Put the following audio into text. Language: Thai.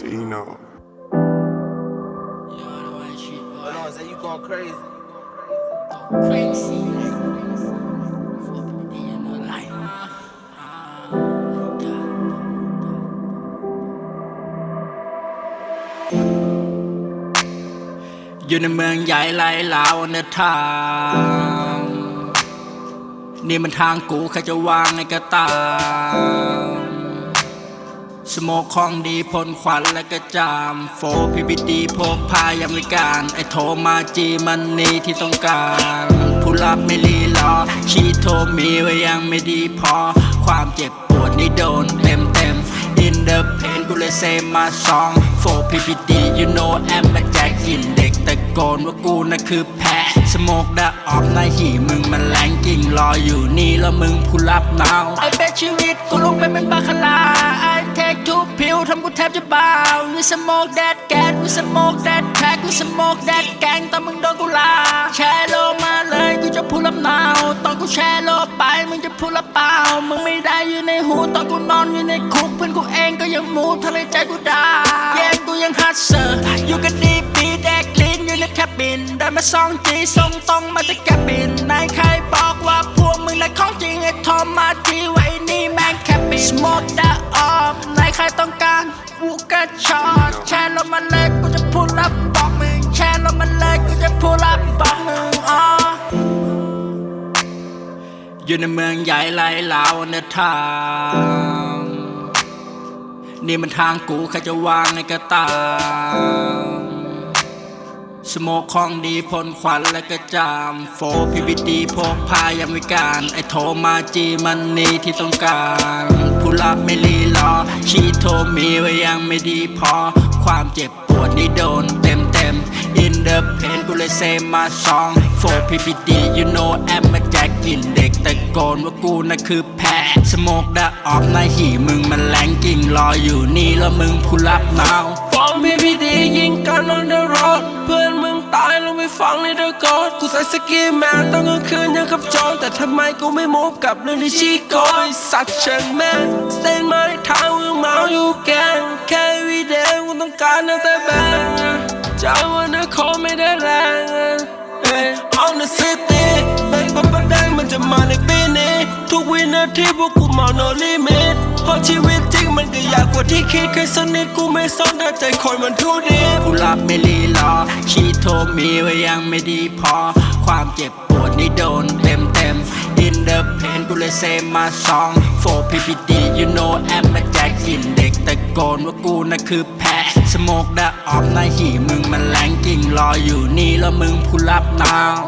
Dino. You know the way shit, boy. Hold on, say you going crazy. Go crazy. Fuck me in the light. Ah, อยู่ในเมืองใหญ่ไล่ลาวเนทางนี่มันทางกูใครจะวางไงก็ตาม สโมกของดีพ่นควันและก็จาม โฟพีพีดีพกพายามวิการ ไอโทรมาจีมันนี่ที่ต้องการผู้รับไม่รีรอชีโทรมีไว้ยังไม่ดีพอ ความเจ็บปวดนี่โดนเต็มเต็ม In the pain กูเลยเซมาซองโฟพีพีดี you know I'm a jack ยินเด็กตะโกนว่ากูน่ะคือแพ้สโมกดะออกน้าหีมึงมันแรงจริงรออยู่นี่แล้วมึงผู้รับนาไอเป็ชีวิตก บจะบ้าวิสโมกแดดแกนวิสโมกแดดแท็กวิสโมกแดดแกงตอนมึงโดนกูลา แชร์โลมาเลยกูจะพูดรับนาวตอนกูแชร์โลไปมึงจะพูดรับเปล่า มึงไม่ได้อยู่ในหูตอนกูนอนอยู่ในคุกเพื่อนกูเองก็ยังมูทำให้ใจกูด่าแย่งกูยังฮัตเซอร์อยู่กันดีปีแดกลิ้นอยู่ในแคบบินได้มาสองจีส่งตรงมาจากแคบบินนายใครบอกว่าพวกมึงน่ะของจริงไอ้ทอมมาจีไว้นี่แม่งแคบบินสโมกดะออฟนายใครต้องการ กูก็ช็อตแชร์ลงมาเลยกูจะพูดรับบอกมึงแชร์ลงมาเลยกูจะพูดรับบอกมึงอ๋ออยู่ในเมืองใหญ่ไล่ลาวเนทางนี่มันทางกูใครจะวางไงก็ตามสโมกของดีพ่นควันและก็จามโฟพีพีดีพกพายามวิการ ไอโทมาจีมันนี่ที่ต้องการ รับไม่รีรอชีโทรมีไว้ยังไม่ดีพอ ความเจ็บปวดนี่โดนเต็มเต็ม In the pain กูเลยเซมาซองโฟพีพีดี you know I'm a jack ยินเด็กตะโกนว่ากูน่ะคือแพ้สโมกดะออกหน้าหี่มึงมันแรงจริงรออยู่นี่แล้วมึงผู้รับนาวฟังพี่พี่ดียิงกัน on the road เพื่อนมึง ไปฟังในเดอะกอดกูใส่สกีแมนต้อนกลางคืนยังกับโจรแต่ทำไมกูไม่มูฟกับเรื่องที่ชี้โกยสัตว์เชิงแมนสเตนมาในทางมึงเมาอยู่แกงแค่วีเดย์กูต้องการนั่งแต่แบงจะวันนั้นขอไม่ได้แรงเอ้ย on the city แบงค์ปั๊บแดงมันจะมาในปีนี้ ทุกวินาทีพวกกูเมา no limit เพราะชีวิตจริงมันก็ยากกว่าที่คิดเคยสนิทกูไม่สนถ้าใจคนมันทุดีผู้รับไม่รีรอ โทรมีไว้ยังไม่ดีพอ ความเจ็บปวดนี่โดนเต็มเต็ม In the pain กูเลยเซมาซองโฟพีพีดี you know I'm a jack ยินเด็กตะโกนว่ากูน่ะคือแพ้สโมกดะออกหน้าหีมึงมันแรงจริงรออยู่นี่แล้วมึงผู้รับนาว